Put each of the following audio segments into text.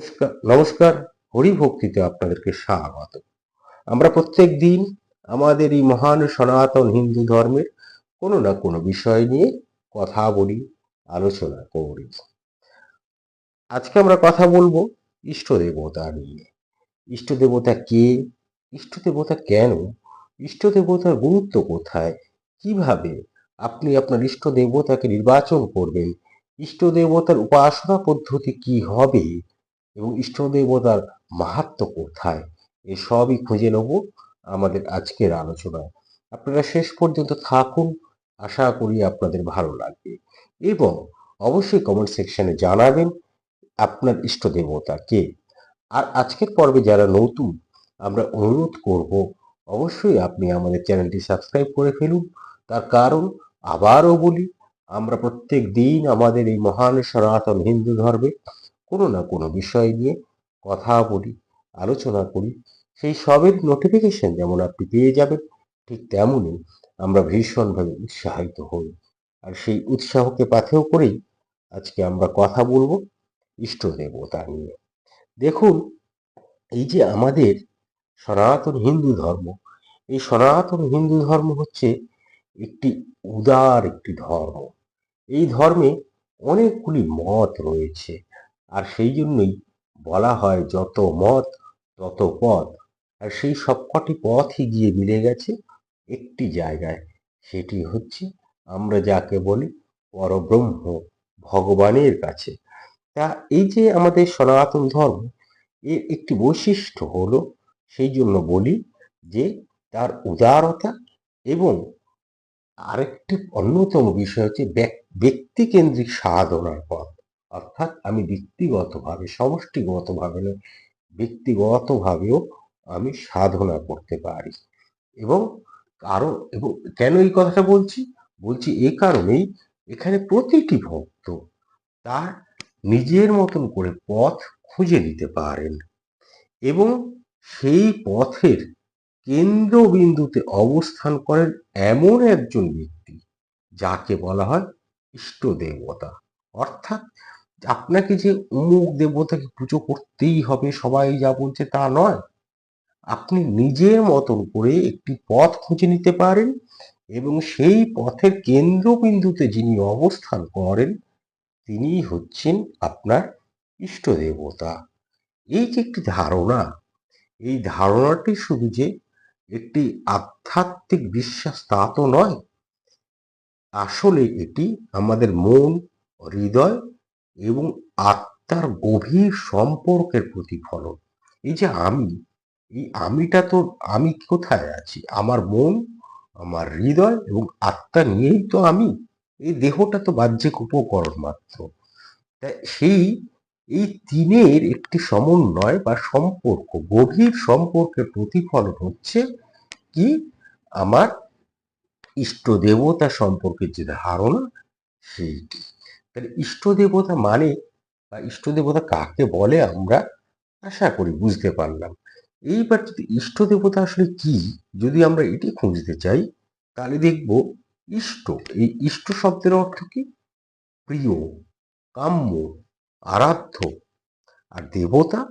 নমস্কার নমস্কার, হরিভক্তিতে আপনাদেরকে স্বাগত। আমরা প্রত্যেক দিন আমাদের এই মহান সনাতন হিন্দু ধর্মের কোনো না কোনো বিষয় নিয়ে কথা বলি, আলোচনা করি। আজকে আমরা কথা বলব ইষ্ট দেবতা নিয়ে। ইষ্ট দেবতা কে? ইষ্ট দেবতা কেন? ইষ্ট দেবতার গুরুত্ব কোথায়? কীভাবে আপনি আপনার ইষ্ট দেবতাকে নির্বাচন করবেন? ইষ্ট দেবতার উপাসনা পদ্ধতি কি হবে? এবং ইষ্ট দেবতার মাহাত্ম কোথায়? এসবই খুঁজে নেব আমাদের আজকের আলোচনায়। আপনারা শেষ পর্যন্ত থাকুন। আশা করি আপনাদের ভালো লাগবে। এবং অবশ্যই কমেন্ট সেকশনে জানাবেন আপনার ইষ্ট দেবতা কে। আর আজকের পর্বে যারা নতুন, আমরা অনুরোধ করব অবশ্যই আপনি আমাদের চ্যানেলটি সাবস্ক্রাইব করে ফেলুন। তার কারণ আবারও বলি, আমরা প্রত্যেক দিন আমাদের এই মহান সনাতন হিন্দু ধর্মে কোনো না কোনো বিষয় নিয়ে কথা বলি, আলোচনা করি, সেই সবের নোটিফিকেশন যেমন আপনি পেয়ে যাবেন, ঠিক তেমনই আমরা ভীষণভাবে উৎসাহিত হই। আর সেই উৎসাহকে পাথেও করেই আজকে আমরা কথা বলব, ইষ্ট দেবতা নিয়ে। দেখুন, এই যে আমাদের সনাতন হিন্দু ধর্ম, এই সনাতন হিন্দু ধর্ম হচ্ছে একটি উদার একটি ধর্ম। এই ধর্মে অনেকগুলি মত রয়েছে। আর সেই জন্যই বলা হয় যত মত, তত পথ। আর সেই সবকটি পথই গিয়ে মিলে গেছে একটি জায়গায়। সেটি হচ্ছে আমরা যাকে বলি পরব্রহ্ম ভগবানের কাছে। তা এই যে আমাদের সনাতন ধর্ম, এর একটি বৈশিষ্ট্য হলো সেই জন্য বলি যে তার উদারতা এবং আরেকটি অন্যতম বিষয় হচ্ছে ব্যক- ব্যক্তিকেন্দ্রিক সাধনার পথ। অর্থাৎ আমি ব্যক্তিগতভাবে, সমষ্টিগতভাবে নয়, ব্যক্তিগতভাবেও আমি সাধনা করতে পারি। এবং কারণ, এবং কেন এই কথাটা বলছি? বলছি এই কারণেই এখানে প্রতিটি ভক্ত তার নিজের মতন করে পথ খুঁজে নিতে পারেন এবং সেই পথের কেন্দ্রবিন্দুতে অবস্থান করেন এমন একজন ব্যক্তি, যাকে বলা হয় ইষ্ট দেবতা অর্থাৎ আপনাকে যে অমুক দেবতাকে পুজো করতেই হবে, সবাই যা বলছে তা নয়। আপনি নিজের মতন করে একটি পথ খুঁজে নিতে পারেন এবং সেই পথের কেন্দ্রবিন্দুতে যিনি অবস্থান করেন, তিনি হচ্ছেন আপনার ইষ্ট দেবতা। এই যে একটি ধারণা, এই ধারণাটি শুধু যে একটি আধ্যাত্মিক বিশ্বাস তা তো নয়, আসলে এটি আমাদের মন, হৃদয় এবং আত্মার গভীর সম্পর্কের প্রতিফলন। এই যে আমি, এই আমিটা তো আমি কোথায় আছি? আমার মন, আমার হৃদয় এবং আত্মা নিয়েই তো আমি। এই দেহটা তো বাহ্যিক উপকরণ মাত্র। তাই সেই, এই তিনের একটি সমন্বয় বা সম্পর্ক, গভীর সম্পর্কের প্রতিফলন হচ্ছে কি? আমার ইষ্ট দেবতা সম্পর্কে যে ধারণা সেইটি তাহলে ইষ্ট দেবতা মানে বা ইষ্ট দেবতা কাকে বলে আমরা আশা করি বুঝতে পারলাম। এইবার যদি ইষ্ট দেবতা আসলে কি, যদি আমরা এটি খুঁজতে চাই, তাহলে দেখব ইষ্ট। এই ইষ্ট শব্দের অর্থ কি? প্রিয়, কাম্য, আরাধ্য। আর দেবতা?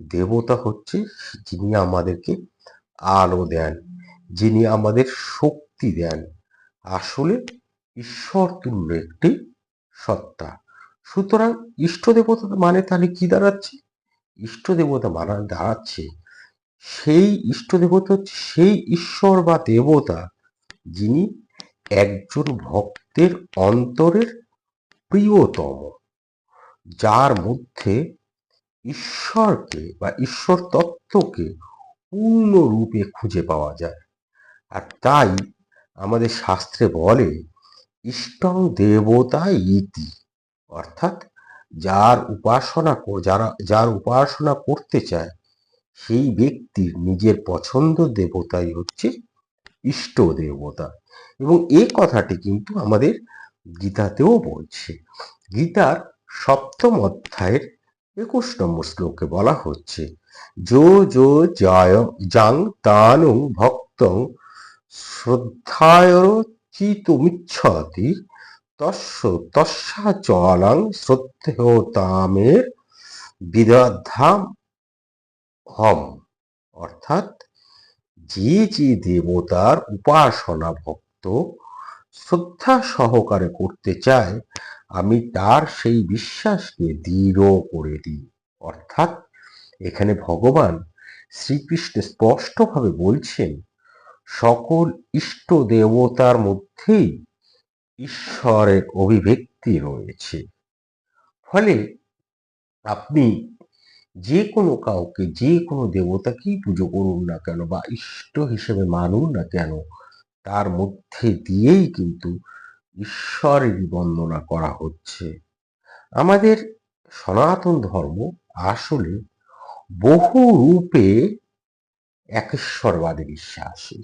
দেবতা হচ্ছে যিনি আমাদেরকে আলো দেন, যিনি আমাদের শক্তি দেন। আসলে ঈশ্বর তুল্য একটি সত্তা। সুতরাং ইষ্ট দেবতা মানে তাহলে কি দাঁড়াচ্ছে? ইষ্ট দেবতা মানা দাঁড়াচ্ছে। সেই ইষ্ট দেবতা হচ্ছে সেই ঈশ্বর বা দেবতা যিনি একজন ভক্তের অন্তরের প্রিয়তম, যার মধ্যে ঈশ্বরকে বা ঈশ্বর তত্ত্বকে পূর্ণরূপে খুঁজে পাওয়া যায়। আর তাই আমাদের শাস্ত্রে বলে ইষ্টং দেবতা ইতি। অর্থাৎ যার উপাসনা যারা, যার উপাসনা করতে চায়, সেই ব্যক্তির নিজের পছন্দ দেবতাই হচ্ছে ইষ্ট দেবতা। এবং এই কথাটি কিন্তু আমাদের গীতাতেও বলছে। গীতার সপ্তম অধ্যায়ের একুশ নম্বর শ্লোকে বলা হচ্ছে, যো যো জয় যাং, তানং, ভক্তং শ্রদ্ধায় চিতুমিচ্ছতি তস্য তস্যা চলাং শ্রদ্ধেয় তামের বিদধাম হম অর্থাৎ যে যে দেবতার উপাসনা ভক্ত শ্রদ্ধা সহকারে করতে চায়, আমি তার সেই বিশ্বাসকে দৃঢ় করে দিই। অর্থাৎ এখানে ভগবান শ্রীকৃষ্ণ স্পষ্টভাবে বলছেন সকল ইষ্ট দেবতার মধ্যেই ঈশ্বরের অভিব্যক্তি রয়েছে। ফলে আপনি যে কোনো কাউকে, যে কোনো দেবতাকেই পুজো করুন না কেন বা ইষ্ট হিসেবে মানুন না কেন, তার মধ্যে দিয়েই কিন্তু ঈশ্বরেরই বন্দনা করা হচ্ছে। আমাদের সনাতন ধর্ম আসলে বহু রূপে একেশ্বরবাদে বিশ্বাসী।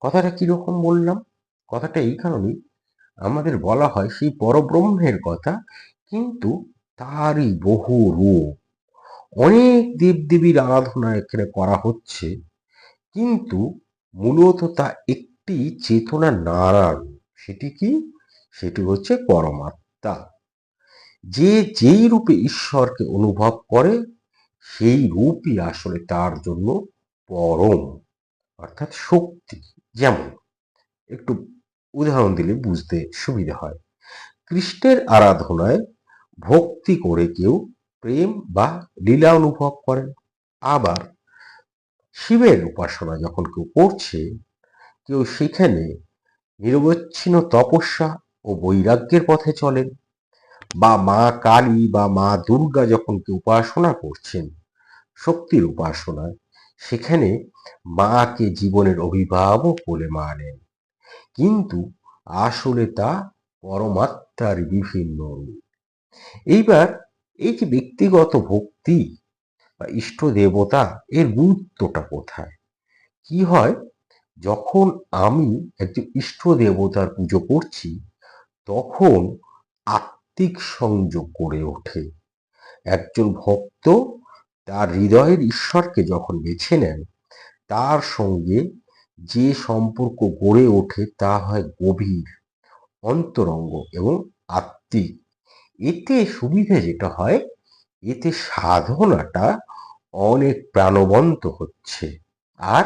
কথাটা কীরকম বললাম? কথাটা এই কারণেই আমাদের বলা হয় সেই পরব্রহ্মের কথা, কিন্তু তারই বহু রূপ। অনেক দেবদেবীর আরাধনা এখানে করা হচ্ছে, কিন্তু মূলত তা একটি চেতনা নারায়ণ, সেটি কি? সেটি হচ্ছে পরমাত্মা। যে যেই রূপে ঈশ্বরকে অনুভব করে, সেই রূপই আসলে তার জন্য পরম অর্থাৎ শক্তি যেমন। একটু উদাহরণ দিলে বুঝতে সুবিধা হয়। কৃষ্ণের আরাধনায় ভক্তি করে কেউ প্রেম বা লীলা অনুভব করেন। আবার শিবের উপাসনা যখন কেউ করছে, কেউ সেখানে নিরবচ্ছিন্ন তপস্যা ও বৈরাগ্যের পথে চলেন। বা মা কালী বা মা দুর্গা যখন কেউ উপাসনা করছেন, শক্তির উপাসনায় সেখানে মাকে জীবনের অভিভাবক বলে মানেন। কিন্তু আসলে তা পরমাত্মার বিভিন্ন রূপ। এইবার এই যে ব্যক্তিগত ভক্তি বা ইষ্ট দেবতা, এর গুরুত্বটা কোথায়? কি হয়? যখন আমি একজন ইষ্ট দেবতার পুজো করছি, তখন আত্মিক সংযোগ গড়ে ওঠে। একজন ভক্ত তার হৃদয়ের ঈশ্বরকে যখন বেছে নেন, তার সঙ্গে যে সম্পর্ক গড়ে ওঠে তা হয় গভীর, অন্তরঙ্গ এবং আত্মিক। এতে সুবিধে যেটা হয়, এতে সাধনাটা অনেক প্রাণবন্ত হচ্ছে আর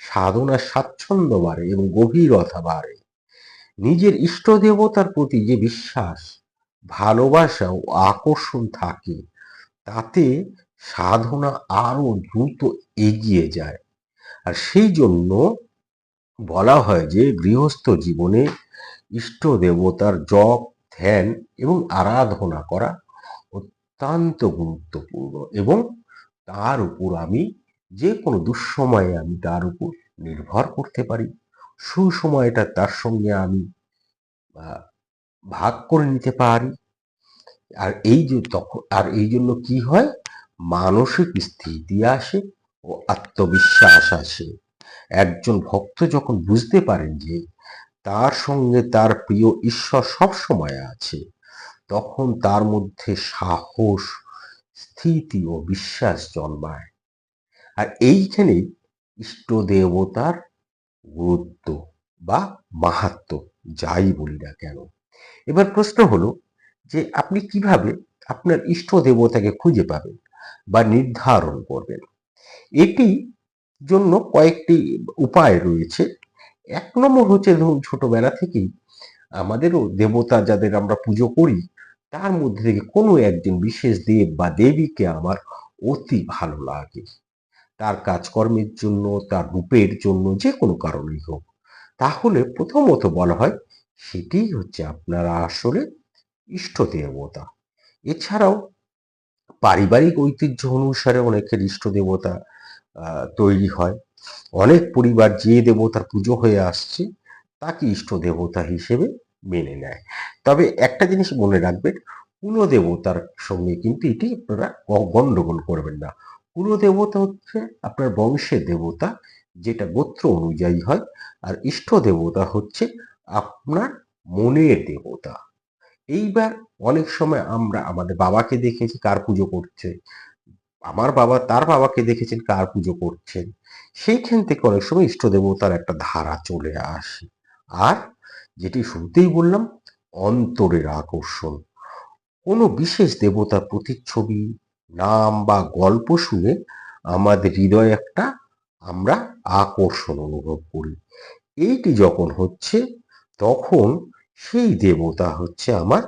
সাধনার স্বাচ্ছন্দ্য বাড়ে এবং গভীরতা বাড়ে। নিজের ইষ্ট দেবতার প্রতি যে বিশ্বাস, ভালোবাসা ও আকর্ষণ থাকে, তাতে সাধনা আরও দ্রুত এগিয়ে যায়। আর সেই জন্য বলা হয় যে গৃহস্থ জীবনে ইষ্ট দেবতার জপ, ধ্যান এবং আরাধনা করা অত্যন্ত গুরুত্বপূর্ণ এবং তার উপর আমি যে কোনো দুঃসময়ে আমি তার উপর নির্ভর করতে পারি। সুসময়টা তার সঙ্গে আমি ভাগ করে নিতে পারি। আর এই যে তখন আর এই জন্য কি হয়? মানসিক স্থিতি আসে ও আত্মবিশ্বাস আসে। একজন ভক্ত যখন বুঝতে পারেন যে তার সঙ্গে তার প্রিয় ঈশ্বর সব সময় আছে, তখন তার মধ্যে সাহস, স্থিতি ও বিশ্বাস জন্মায়। আর এইখানে ইষ্ট দেবতার গুরুত্ব বা মাহাত্ম যাই বলি না কেন? এবার প্রশ্ন হলো যে আপনি কীভাবে আপনার ইষ্ট দেবতাকে খুঁজে পাবেন? বা নির্ধারণ করবেন। এটি জন্য কয়েকটি উপায় রয়েছে। এক নম্বর হচ্ছে ধরুন, ছোটবেলা থেকেই আমাদেরও দেবতা যাদের আমরা পুজো করি, তার মধ্যে থেকে কোনো একজন বিশেষ দেব বা দেবীকে আমার অতি ভালো লাগে। তার কাজকর্মের জন্য, তার রূপের জন্য, যে কোনো কারণেই হোক। তাহলে প্রথমত বলা হয়, সেটি হচ্ছে আপনারা আসলে ইষ্ট দেবতা। এছাড়াও পারিবারিক ঐতিহ্য অনুসারে অনেকের ইষ্ট দেবতা তৈরি হয়। অনেক পরিবার যে দেবতার পুজো হয়ে আসছে, তাকে ইষ্ট দেবতা হিসেবে মেনে নেয়। তবে একটা জিনিস মনে রাখবেন কুলদেবতার সঙ্গে কিন্তু এটি আপনারা গণ্ডগোল করবেন না। কুলদেবতা হচ্ছে আপনার বংশের দেবতা, যেটা গোত্র অনুযায়ী হয়। আর ইষ্ট দেবতা হচ্ছে আপনার মনের দেবতা। এইবার অনেক সময় আমরা আমাদের বাবাকে দেখেছি কার পুজো করছে। আমার বাবা, তার বাবাকে দেখেছেন কার পুজো করছেন। সেইখান থেকে অনেক সময় ইষ্ট দেবতার একটা ধারা চলে আসে। আর যেটি শুরুতেই বললাম, অন্তরের আকর্ষণ। কোনো বিশেষ দেবতার প্রতিচ্ছবি, নাম বা গল্প শুনে আমাদের হৃদয়ে একটা আমরা আকর্ষণ অনুভব করি। এইটি যখন হচ্ছে, তখন সেই দেবতা হচ্ছে আমার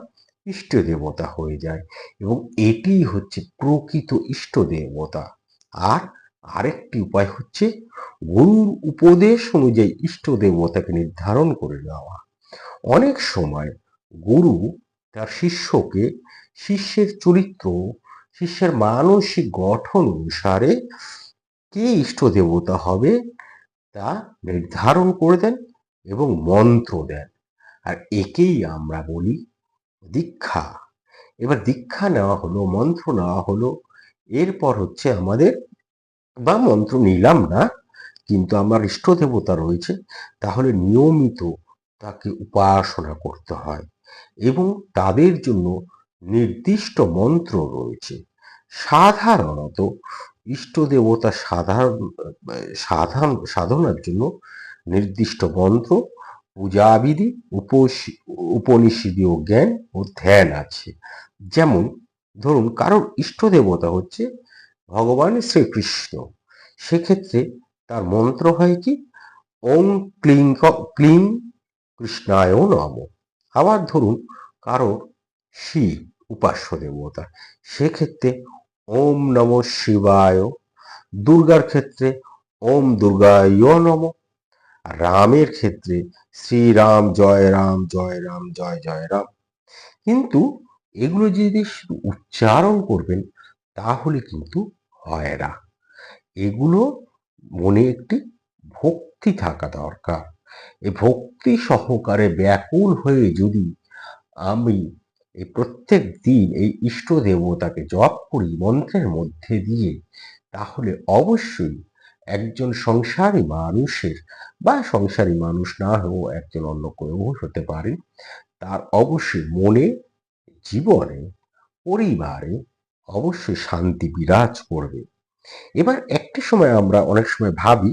ইষ্ট দেবতা হয়ে যায় এবং এটি হচ্ছে প্রকৃত ইষ্ট দেবতা। আর আরেকটি উপায় হচ্ছে গুরুর উপদেশ অনুযায়ী ইষ্ট দেবতাকে নির্ধারণ করে নেওয়া অনেক সময় গুরু তার শিষ্যকে শিষ্যের চরিত্র, শিষ্যের মানসিক গঠন অনুসারে কে ইষ্ট দেবতা হবে তা নির্ধারণ করে দেন এবং মন্ত্র দেন। আর একেই আমরা বলি দীক্ষা। এবার দীক্ষা নেওয়া হলো, মন্ত্র নেওয়া হলো, এরপর হচ্ছে আমাদের বা মন্ত্র নিলাম না, কিন্তু আমার ইষ্ট দেবতা রয়েছে, তাহলে নিয়মিত তাকে উপাসনা করতে হয় এবং তাদের জন্য নির্দিষ্ট মন্ত্র রয়েছে। সাধারণত ইষ্ট দেবতা সাধারণ সাধারণ, সাধনার জন্য নির্দিষ্ট মন্ত্র পূজাবিধি উপনিষদীয় জ্ঞান ও ধ্যান আছে। যেমন, ধরুন, কারোর ইষ্ট দেবতা হচ্ছে ভগবান শ্রীকৃষ্ণ। সেক্ষেত্রে তার মন্ত্র হয় কি ওম ক্লিং ক্লিং কৃষ্ণায় নম। আবার ধরুন, কারোর শিব উপাস্য দেবতা। সেক্ষেত্রে, ওম নম শিবায়। দুর্গার ক্ষেত্রে, ওম দুর্গায় নম। রামের ক্ষেত্রে শ্রীরাম, জয় রাম জয় রাম, জয় জয় রাম। কিন্তু এগুলো যদি শুধু উচ্চারণ করবেন, তাহলে কিন্তু হয় না। এগুলো মনে একটি ভক্তি থাকা দরকার। এই ভক্তি সহকারে ব্যাকুল হয়ে যদি আমি এই প্রত্যেক দিন এই ইষ্ট দেবতাকে জপ করি মন্ত্রের মধ্যে দিয়ে, তাহলে অবশ্যই একজন সংসারী মানুষের বা সংসারী মানুষ না হয়েও একজন অন্য কেউ হতে পারে, তার অবশ্যই মনে, জীবনে, পরিবারে অবশ্যই শান্তি বিরাজ করবে। এবার একটি সময় আমরা অনেক সময় ভাবি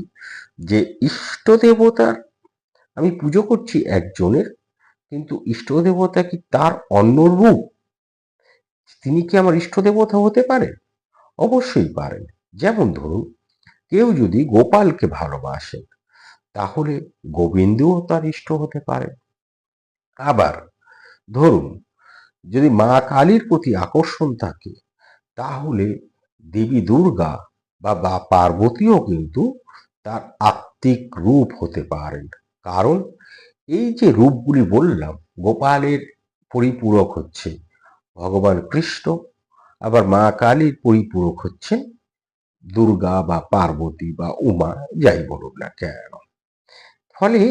যে ইষ্ট দেবতার, আমি পুজো করছি একজনের, কিন্তু ইষ্ট দেবতা কি তার অন্য রূপ? তিনি কি আমার ইষ্ট দেবতা হতে পারে অবশ্যই পারেন। যেমন ধরুন কেউ যদি গোপালকে ভালোবাসেন তাহলে গোবিন্দও তার ইষ্ট হতে পারে। আবার ধরুন, যদি মা কালীর প্রতি আকর্ষণ থাকে, তাহলে দেবী দুর্গা বা বা পার্বতীও কিন্তু তার আত্মিক রূপ হতে পারেন। কারণ এই যে রূপগুলি বললাম, গোপালের পরিপূরক হচ্ছে ভগবান কৃষ্ণ, আবার মা কালীর পরিপূরক হচ্ছেন দুর্গা বা পার্বতী বা উমা, যাই বলুন না কেন। ফলে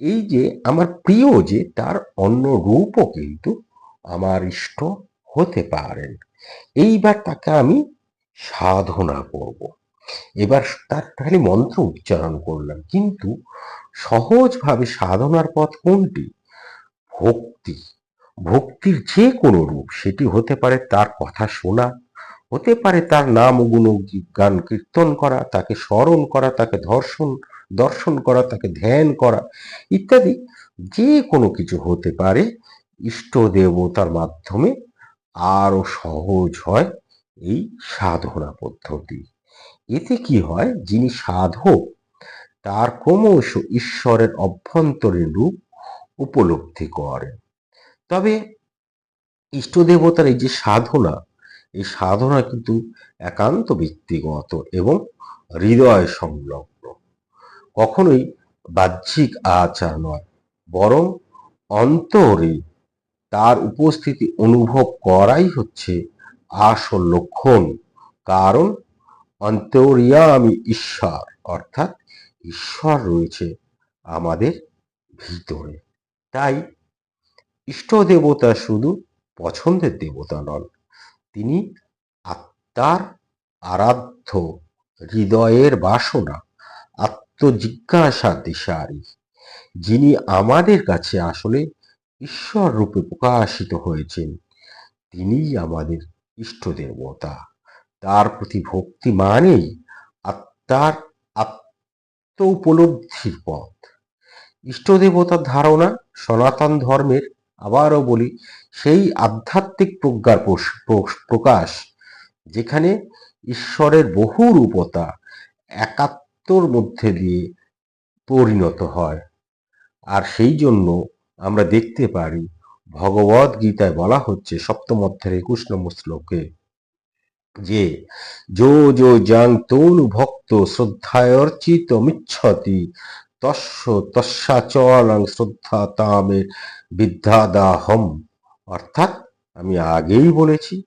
এই যে আমার প্রিয় যে, তার অন্য রূপও কিন্তু আমার ইষ্ট হতে পারেন। এইবার তাকে আমি সাধনা করব। এবার তার খালি মন্ত্র উচ্চারণ করলাম, কিন্তু সহজভাবে সাধনার পথ কোনটি? ভক্তি। ভক্তির যে কোনো রূপ, সেটি হতে পারে তার কথা শোনা হতে পারে তার নাম গুণ গান কীর্তন করা, তাকে স্মরণ করা, তাকে ধর্ষণ, দর্শন করা, তাকে ধ্যান করা ইত্যাদি যে কোনো কিছু হতে পারে। ইষ্ট দেবতার মাধ্যমে আরও সহজ হয় এই সাধনা পদ্ধতি। এতে কি হয়? যিনি সাধক, তার ক্রমশ ঈশ্বরের অভ্যন্তরীণ রূপ উপলব্ধি করেন। তবে ইষ্ট দেবতার এই যে সাধনা এই সাধনা কিন্তু একান্ত ব্যক্তিগত এবং হৃদয় সংলগ্ন। কখনোই বাহ্যিক আচার নয়, বরং অন্তরে তার উপস্থিতি অনুভব করাই হচ্ছে আসল লক্ষণ। কারণ অন্তরিয়ামি ঈশ্বর, অর্থাৎ ঈশ্বর রয়েছে আমাদের ভিতরে। তাই ইষ্ট দেবতা শুধু পছন্দের দেবতা নন তিনি আত্মার আরাধ্য হৃদয়ের বাসনা, আত্মজিজ্ঞাসা দিশারি, যিনি আমাদের কাছে আসলে ঈশ্বর রূপে প্রকাশিত হয়েছেন, তিনিই আমাদের ইষ্ট দেবতা। তার প্রতি ভক্তি মানেই আত্মার আত্ম উপলব্ধির পথ। ইষ্ট দেবতার ধারণা সনাতন ধর্মের আবারও বলি, সেই আধ্যাত্মিক প্রজ্ঞার প্রকাশ যেখানে ঈশ্বরের বহু রূপতা একাত্মর মধ্যে দিয়ে পরিণত হয়। আর সেই জন্য আমরা দেখতে পারি ভগবদ গীতায় বলা হচ্ছে সপ্তম অধ্যায়ের একুশ নম্বর শ্লোকে যে, যো যো যাং তনু ভক্ত শ্রদ্ধায়র্চিত মিচ্ছতি তস্য তস্যাচরং শ্রদ্ধা তামে বিদ্যাদাহম। অর্থাৎ আমি আগেই বলেছি,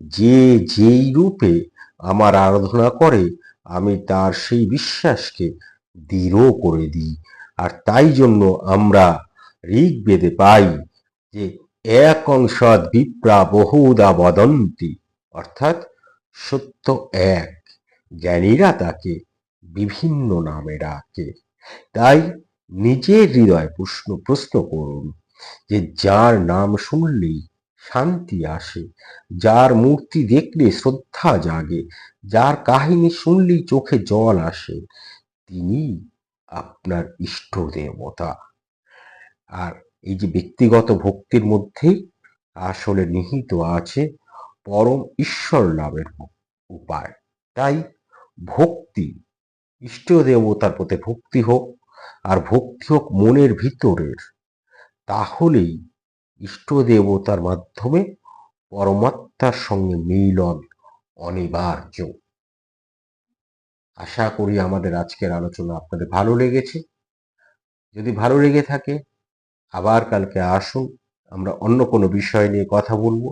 যে যেই রূপে আমার আরাধনা করে, আমি তার সেই বিশ্বাসকে দৃঢ় করে দিই। আর তাই জন্য আমরা ঋগ্বেদে পাই যে এক অংশদ বিপ্রা বহুদা বদন্তি। অর্থাৎ সত্য এক। জ্ঞানীরা তাকে বিভিন্ন নামে ডাকে। তাই নিজের হৃদয় প্রশ্ন প্রশ্ন করুন যে যার নাম শুনলেই শান্তি আসে, যার মূর্তি দেখলে শ্রদ্ধা জাগে, যার কাহিনী শুনলেই চোখে জল আসে, তিনি আপনার ইষ্ট দেবতা। আর এই যে ব্যক্তিগত ভক্তির মধ্যেই আসলে নিহিত আছে পরম ঈশ্বর লাভের উপায়। তাই ভক্তি ইষ্ট দেবতার প্রতি ভক্তি হোক আর ভক্তি হোক মনের ভিতরের, তাহলেই ইষ্ট দেবতার মাধ্যমে পরমাত্মার সঙ্গে মিলন অনিবার্য। আশা করি আমাদের আজকের আলোচনা আপনাদের ভালো লেগেছে। যদি ভালো লেগে থাকে, আবার কালকে আসুন, আমরা অন্য কোনো বিষয় নিয়ে কথা বলব।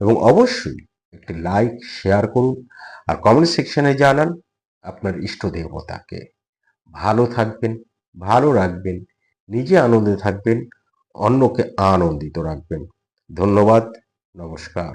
এবং অবশ্যই একটি লাইক, শেয়ার করুন, আর কমেন্ট সেকশনে জানান আপনার ইষ্ট দেবতাকে ভালো থাকবেন, ভালো রাখবেন, নিজে আনন্দে থাকবেন, অন্যকে আনন্দিত রাখবেন। ধন্যবাদ, নমস্কার।